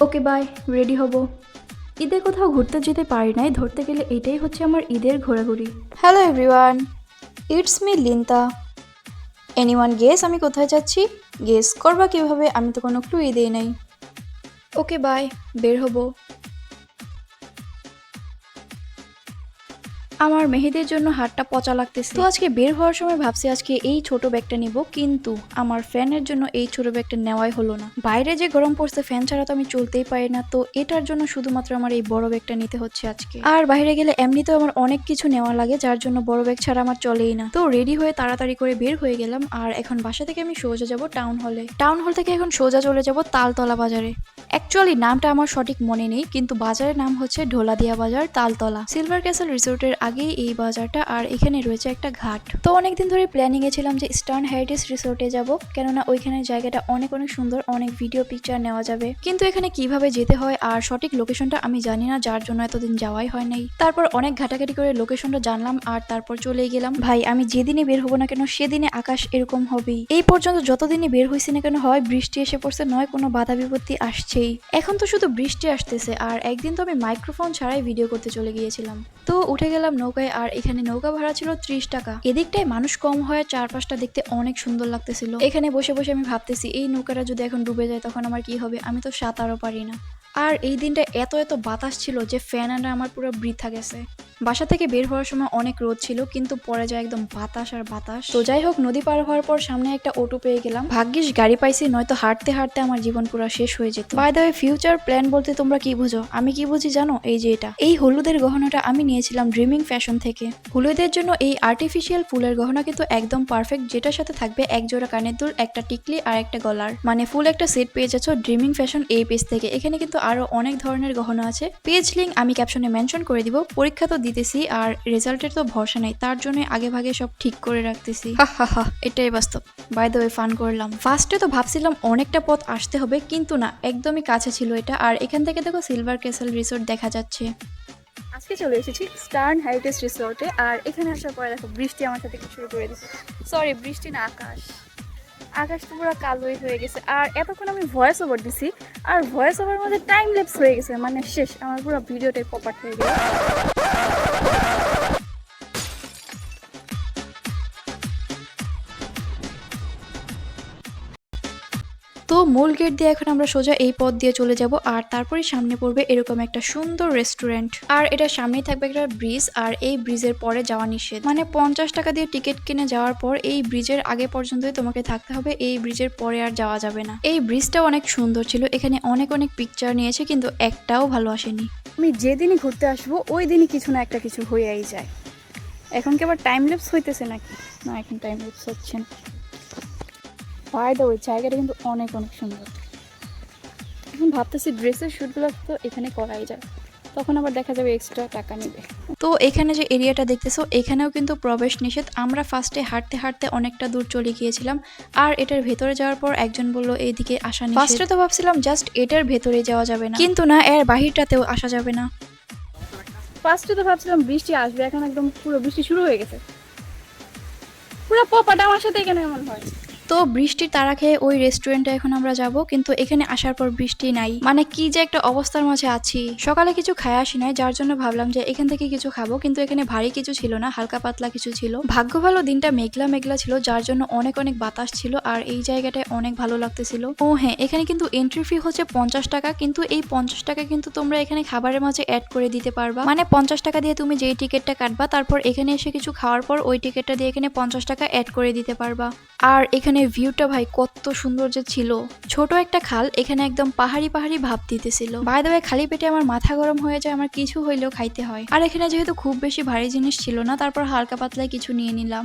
Okay bye ready হব। ঈদে কোথাও ঘুরতে যেতে পারি নাই ধরতে গেলে এটাই হচ্ছে আমার ঈদের ঘোরাঘুরি। Hello everyone it's me Linta anyone guess আমি কোথায় যাচ্ছি? গেস করবা কীভাবে? আমি তো কোনো ক্লুই ঈদেই নাই। ওকে বাই বের হব। আমার মেহেদের জন্য হাতটা পচা লাগতেছে। তো আজকে বের হওয়ার সময় ভাবছি আজকে এই ছোট ব্যাগটা নিব, কিন্তু আমার ফ্যানের জন্য এই ছোট ব্যাগটা নেওয়াই হলো না। বাইরে যে গরম পড়ছে, ফ্যান ছাড়া তো আমি চলতেই পারি না, তো এটার জন্য শুধুমাত্র আমার এই বড় ব্যাগটা নিতে হচ্ছে আজকে। আর বাইরে গেলে এমনিতেও আমার অনেক কিছু নেওয়া লাগে, যার জন্য বড় ব্যাগ ছাড়া আমার চলেই না। তো রেডি হয়ে তাড়াতাড়ি করে বের হয়ে গেলাম, আর এখন বাসা থেকে আমি সোজা যাব টাউন হলে। টাউন হল থেকে এখন সোজা চলে যাব তালতলা বাজারে। অ্যাকচুয়ালি নামটা আমার সঠিক মনে নেই, কিন্তু বাজারের নাম হচ্ছে ঢোলাদিয়া বাজার তালতলা। সিলভার ক্যাসেল রিসোর্টের আগেই এই বাজারটা আর এখানে রয়েছে একটা ঘাট। তো অনেকদিন ধরে প্ল্যানিং এ ছিলাম যে স্টার্ন হেরিটেজ রিসোর্টে যাব। কেননা ওইখানে জায়গাটা অনেক অনেক সুন্দর, অনেক ভিডিও পিকচার নেওয়া যাবে। কিন্তু এখানে কীভাবে যেতে হয় আর সঠিক লোকেশনটা আমি জানি না, যার জন্য এতদিন যাওয়াই হয় নাই। তারপর অনেক ঘাটাঘাটি করে লোকেশনটা জানলাম আর তারপর চলেই গেলাম। ভাই, আমি যেদিনই বের হব না কেন সেদিনে আকাশ এরকম হবেই। এই পর্যন্ত যতদিনই বের হয়েছি না কেন, হয় বৃষ্টি এসে পড়ছে, নয় কোনো বাধা বিপত্তি আসছেই। এখন তো শুধু বৃষ্টি আসতেছে আর একদিন তো আমি মাইক্রোফোন ছাড়াই ভিডিও করতে চলে গিয়েছিলাম। তো উঠে গেলাম নৌকায়, আর এখানে নৌকা ভাড়া ছিল ত্রিশ টাকা। এদিকটায় মানুষ কম হয়, চারপাশটা দেখতে অনেক সুন্দর লাগতেছিল। এখানে বসে বসে আমি ভাবতেছি, এই নৌকাটা যদি এখন ডুবে যায় তখন আমার কি হবে? আমি তো সাঁতারও পারি না। আর এই দিনটা এত এত বাতাস ছিল যে ফ্যান আনা আমার পুরো বৃথা গেছে। বাসা থেকে বের হওয়ার সময় অনেক রোদ ছিল, কিন্তু পরে যায় একদম বাতাস আর বাতাস। তো যাই হোক, নদী পার হওয়ার পর সামনে একটা অটো পেয়ে গেলাম। ভাগ্যিস গাড়ি পাইছি, নয়তো হাঁটতে হাঁটতে আমার জীবন পুরো শেষ হয়ে যেত। বাই দ্য ফিউচার প্ল্যান বলতে তোমরা কি বুঝো? আমি কি বুঝি জানো? এই যে এটা। এই হলুদের গহনাটা আমি নিয়েছিলাম ড্রিমিং ফ্যাশন থেকে। হলুদের জন্য এই আর্টিফিশিয়াল ফুলের গহনা কিন্তু একদম পারফেক্ট যেটার সাথে থাকবে এক জোড়া কানের দুল, একটা টিকলি আর একটা গলার। মানে ফুল একটা সেট পেয়ে যাচ্ছ ড্রিমিং ফ্যাশন এই পেজ থেকে। এখানে কিন্তু আরও অনেক ধরনের গহনা আছে। পেজ লিঙ্ক আমি ক্যাপশনে মেনশন করে দিব। পরীক্ষা তো দিতেছি আর রেজাল্টের তো ভরসা নেই। তার জন্য আগে ভাগে সব ঠিক করে রাখতেছি। হা এটাই বাস্তব। বাই দ্য ওয়ে ফান করলাম। ফার্স্টে তো ভাবছিলাম অনেকটা পথ আসতে হবে কিন্তু না একদমই কাছে ছিল এটা। আর এখান থেকে দেখো সিলভার ক্যাসেল রিসোর্ট দেখা যাচ্ছে। আজকে চলে এসেছি স্টার্ন হেরিটেজ রিসোর্টে আর এখানে আসার পরে দেখো বৃষ্টি আমার সাথে শুরু করে দিচ্ছে। সরি বৃষ্টি না আকাশ। আকাশ তো পুরো কালোই হয়ে গেছে। আর এতক্ষণ আমি ভয়েস ওভার দিছি, আর ভয়েস ওভার মধ্যে টাইম লেপস হয়ে গেছে। মানে শেষ, আমার পুরো ভিডিওটাই প্রপার্ট হয়ে গেছে। তো মূল গেট দিয়ে এখন আমরা সোজা এই পথ দিয়ে চলে যাব, আর তারপরে সামনে পড়বে এরকম একটা সুন্দর রেস্টুরেন্ট আর এটা সামনেই থাকবে একটা ব্রিজ আর এই ব্রিজের পরে যাওয়া নিষেধ। মানে পঞ্চাশ টাকা দিয়ে টিকিট কিনে যাওয়ার পর এই ব্রিজের আগে পর্যন্তই তোমাকে থাকতে হবে, এই ব্রিজের পরে আর যাওয়া যাবে না। এই ব্রিজটাও অনেক সুন্দর ছিল, এখানে অনেক অনেক পিকচার নিয়েছে, কিন্তু একটাও ভালো আসেনি। আমি যেদিনই ঘুরতে আসব ওই দিনই কিছু না একটা কিছু হয়েই যায়। এখন কি আবার টাইম লেপস হইতেছে নাকি? না, এখন টাইম লেপস হচ্ছে না। বাই দ্য ওই জায়গাটা কিন্তু অনেক অনেক সুন্দর। এখন ভাবতেছি ড্রেসের শ্যুটগুলো তো এখানে করাই যায়। তখন আবার দেখা যাবে এক্সট্রা টাকা নেবে। তো এখানে যে এরিয়াটা দেখতেছো এখানেও কিন্তু প্রবেশ নিষেধ। আমরা ফার্স্টে হাঁটতে হাঁটতে অনেকটা দূর চলে গিয়েছিলাম। আর এটার ভেতরে যাওয়ার পর একজন বলল এইদিকে আসা নিষেধ। ফার্স্টে তো ভাবছিলাম জাস্ট এটার ভেতরে যাওয়া যাবে না। কিন্তু না এর বাহিরটাতেও আসা যাবে না। ফার্স্টে তো ভাবছিলাম বৃষ্টি আসবে এখন একদম পুরো বৃষ্টি শুরু হয়ে গেছে। পুরো পপাটা আমার সাথে এখানে এমন হয়। তো বৃষ্টির তারা খেয়ে ওই রেস্টুরেন্টে এখন আমরা যাব, কিন্তু এখানে আসার পর বৃষ্টি নাই। মানে কি যে একটা অবস্থার মাঝে আছি। সকালে কিছু খায় আসি নাই, যার জন্য ভাবলাম যে এখান থেকে কিছু খাব, কিন্তু এখানে ভারী কিছু ছিল না, হালকা পাতলা কিছু ছিল। ভাগ্য ভালো দিনটা মেঘলা মেঘলা ছিল, যার জন্য অনেক অনেক বাতাস ছিল, আর এই জায়গাটায় অনেক ভালো লাগতেছিল। ও হ্যাঁ এখানে কিন্তু এন্ট্রি ফি হচ্ছে পঞ্চাশ টাকা, কিন্তু এই পঞ্চাশ টাকা কিন্তু তোমরা এখানে খাবারের মাঝে অ্যাড করে দিতে পারবা। মানে পঞ্চাশ টাকা দিয়ে তুমি যেই টিকিটটা কাটবা, তারপর এখানে এসে কিছু খাওয়ার পর ওই টিকিটটা দিয়ে এখানে পঞ্চাশ টাকা অ্যাড করে দিতে পারবা। আর এখানে ভিউটা ভাই কত সুন্দর যে ছিল। ছোট একটা খাল এখানে একদম পাহাড়ি পাহাড়ি ভাব দিতেছিল। বাই দ্য খালি পেটে আমার মাথা গরম হয়ে যায়, আমার কিছু হইলেও খাইতে হয়। আর এখানে যেহেতু খুব বেশি ভারী জিনিস ছিল না, তারপর হালকা পাতলায় কিছু নিয়ে নিলাম।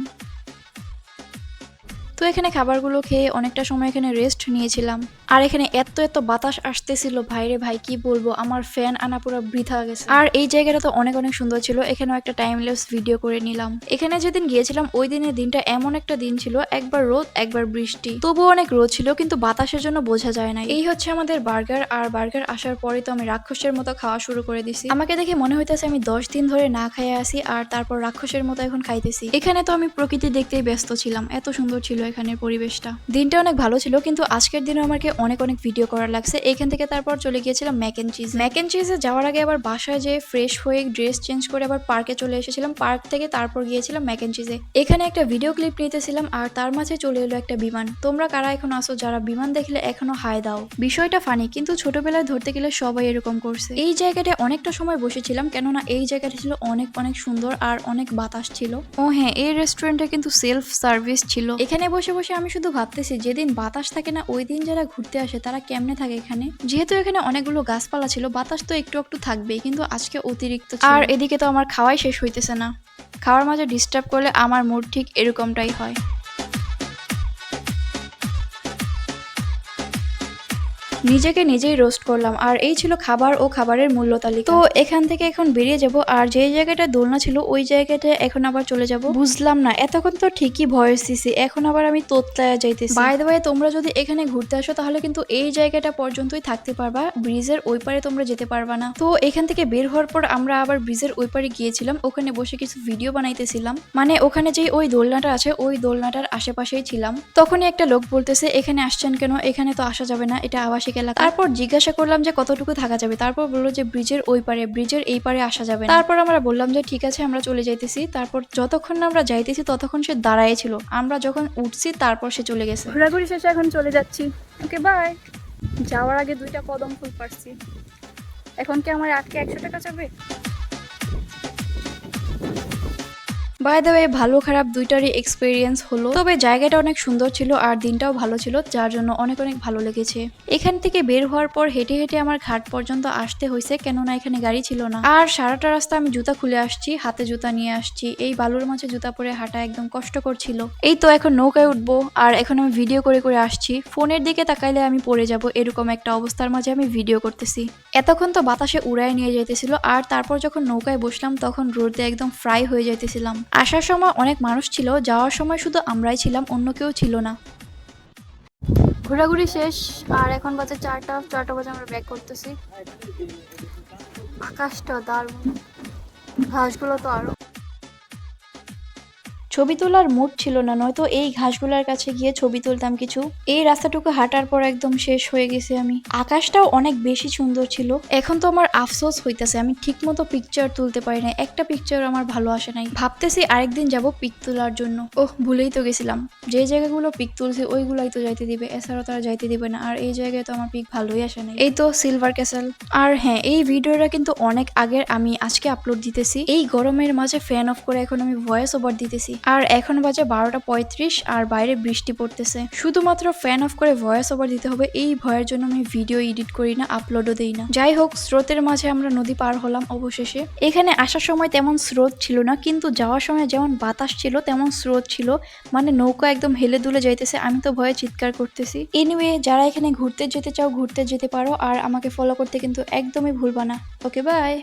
তো এখানে খাবারগুলো খেয়ে অনেকটা সময় এখানে রেস্ট নিয়েছিলাম। আর এখানে এত এত বাতাস আসতেছিল, ভাইরে ভাই, কি বলব? আমার ফ্যান আনা পুরো বৃথা গেছে। আর এই জায়গাটা তো অনেক অনেক সুন্দর ছিল। এখানেও একটা টাইম লেপস ভিডিও করে নিলাম। এখানে যেদিন গিয়েছিলাম, ওই দিনের দিনটা এমন একটা দিন ছিল, একবার রোদ, একবার বৃষ্টি। তবুও অনেক রোদ ছিল, কিন্তু বাতাসের জন্য বোঝা যায় না এই হচ্ছে আমাদের বার্গার আর বার্গার আসার পরে তো আমি রাক্ষসের মতো খাওয়া শুরু করে দিছি। আমাকে দেখে মনে হইতেছে আমি দশ দিন ধরে না খাইয়ে আসি আর তারপর রাক্ষসের মতো এখন খাইতেছি। এখানে তো আমি প্রকৃতি দেখতেই ব্যস্ত ছিলাম। এত সুন্দর ছিল এখানের পরিবেশটা। দিনটা অনেক ভালো ছিল, কিন্তু আজকের দিনে আমাকে অনেক অনেক ভিডিও করার লাগছে। এখান থেকে তারপর চলে গিয়েছিলাম mac and cheese mac and চিজে যাওয়ার আগে আবার বাসায় যেয়ে ফ্রেশ হয়ে ড্রেস চেঞ্জ করে আবার পার্কে চলে এসেছিলাম। পার্ক থেকে তারপর গিয়েছিলাম ম্যাক অ্যান্ড চিজে এখানে একটা ভিডিও ক্লিপ নিতেছিলাম আর তার মাঝে চলে এলো একটা বিমান। তোমরা কারা এখন আসো যারা বিমান দেখলে এখনও হাই দাও। বিষয়টা ফানি কিন্তু ছোটবেলায় ধরতে গেলে সবাই এরকম করছে। এই জায়গাটা অনেকটা সময় বসেছিলাম, কেননা এই জায়গাটা ছিল অনেক অনেক সুন্দর আর অনেক বাতাস ছিল। ও হ্যাঁ এই রেস্টুরেন্টে কিন্তু সেলফ সার্ভিস ছিল। এখানে বসে বসে আমি শুধু ভাবতেছি, যেদিন বাতাস থাকে না ওই দিন যারা ঘুরতে আসে, তারা কেমনে থাকে এখানে? যেহেতু এখানে অনেকগুলো গাছপালা ছিল, বাতাস তো একটু একটু থাকবেই, কিন্তু আজকে অতিরিক্ত আর এদিকে তো আমার খাওয়াই শেষ হইতেছে না। খাওয়ার মাঝে ডিস্টার্ব করলে আমার মুড ঠিক এরকমটাই হয়। নিজেকে নিজেই রোস্ট করলাম। আর এই ছিল খাবার ও খাবারের মূল্য তালিকা। তো এখান থেকে এখন বেরিয়ে যাব, আর যে জায়গাটা দোলনা ছিল, ওই জায়গাটা এখন আবার চলে যাব। বুঝলাম না, এতক্ষণ তো ঠিকই ভয়েস দিছি, এখন আবার আমি তোতলায় যাইতেছি। বাই দ্য তোমরা যদি এখানে ঘুরতে আসো, তাহলে কিন্তু এই জায়গাটা পর্যন্তই থাকতে পারবা। ব্রিজের ওই পারে তোমরা যেতে পারবা না। তো এখান থেকে বের হওয়ার পর আমরা আবার ব্রিজের ওই পারে গিয়েছিলাম, ওখানে বসে কিছু ভিডিও বানাইতেছিলাম। মানে ওখানে যে ওই দোলনাটা আছে, ওই দোলনাটার আশেপাশেই ছিলাম। তখনই একটা লোক বলতেছে, এখানে আসছেন কেন? এখানে তো আসা যাবে না, এটা আবাসিক এলাকা? তারপর জিজ্ঞাসা করলাম যে কতটুকু থাকা যাবে। তারপর বলল যে ব্রিজের ওই পারে ব্রিজের এই পারে আসা যাবে না। তারপর আমরা বললাম যে ঠিক আছে আমরা চলে যাইতেছি। তারপর যতক্ষণ না আমরা যাইতেছি ততক্ষণ সে দাঁড়ায় ছিল। আমরা যখন উঠছি তারপর সে চলে গেছে। ঘোরাঘুরি শেষে এখন চলে যাচ্ছি। ওকে বাই যাওয়ার আগে দুইটা কদম ফুল পারছি এখন কি আমার আটকে একশো টাকা যাবে? বাই দ্য ওয়ে ভালো খারাপ দুইটারই এক্সপিরিয়েন্স হলো। তবে জায়গাটা অনেক সুন্দর ছিল আর দিনটাও ভালো ছিল, যার জন্য অনেক অনেক ভালো লেগেছে। এখান থেকে বের হওয়ার পর হেঁটে হেঁটে আমার ঘাট পর্যন্ত আসতে হয়েছে, কেননা এখানে গাড়ি ছিল না। আর সারাটা রাস্তা আমি জুতা খুলে আসছি, হাতে জুতা নিয়ে আসছি। এই বালুর মাঝে জুতা পরে হাঁটা একদম কষ্টকর ছিল। এই তো এখন নৌকায় উঠবো, আর এখন আমি ভিডিও করে করে আসছি। ফোনের দিকে তাকাইলে আমি পড়ে যাব, এরকম একটা অবস্থার মাঝে আমি ভিডিও করতেছি। এতক্ষণ তো বাতাসে উড়ায় নিয়ে যাইতেছিল, আর তারপর যখন নৌকায় বসলাম, তখন রোদে একদম ফ্রাই হয়ে যাইতেছিলাম। আসার সময় অনেক মানুষ ছিল, যাওয়ার সময় শুধু আমরাই ছিলাম, অন্য কেউ ছিল না। ঘোরাঘুরি শেষ, আর এখন বাজে চারটা চারটা বাজে আমরা ব্যাক করতেছি। আকাশটা দারুণ। ঘাসগুলো তো আরও ছবি তোলার মুড ছিল না, নয়তো এই ঘাসগুলার কাছে গিয়ে ছবি তুলতাম কিছু। এই রাস্তাটুকু হাঁটার পর একদম শেষ হয়ে গেছে আমি। আকাশটাও অনেক বেশি সুন্দর ছিল। এখন তো আমার আফসোস হইতাছে, আমি ঠিকমতো পিকচার তুলতে পারি না একটা পিকচার আমার ভালো আসে নাই। ভাবতেছি আরেকদিন যাব পিক তোলার জন্য। ওহ, ভুলেই তো গেছিলাম। যে জায়গাগুলো পিক তুলছে, ওইগুলাই তো যাইতে দিবে। এছাড়াও তারা যাইতে দিবে না। আর এই জায়গায় তো আমার পিক ভালোই আসে নাই। এই তো সিলভার ক্যাসেল আর হ্যাঁ এই ভিডিওটা কিন্তু অনেক আগের আমি আজকে আপলোড দিতেছি। এই গরমের মাঝে ফ্যান অফ করে এখন আমি ভয়েস ওভার দিতেছি। আর এখন বাজে বারোটা পঁয়ত্রিশ আর বাইরে বৃষ্টি পড়তেছে। শুধুমাত্র ফ্যান অফ করে ভয়েস ওভার দিতে হবে, এই ভয়ের জন্য আমি ভিডিও এডিট করি না আপলোডও দিই না। যাই হোক, স্রোতের মাঝে আমরা নদী পার হলাম অবশেষে। এখানে আসার সময় তেমন স্রোত ছিল না, কিন্তু যাওয়ার সময় যেমন বাতাস ছিল, তেমন স্রোত ছিল। মানে নৌকা একদম হেলে দুলে যাইতেছে, আমি তো ভয়ে চিৎকার করতেছি। এনিওয়ে যারা এখানে ঘুরতে যেতে চাও, ঘুরতে যেতে পারো, আর আমাকে ফলো করতে কিন্তু একদমই ভুলবা না। Okay bye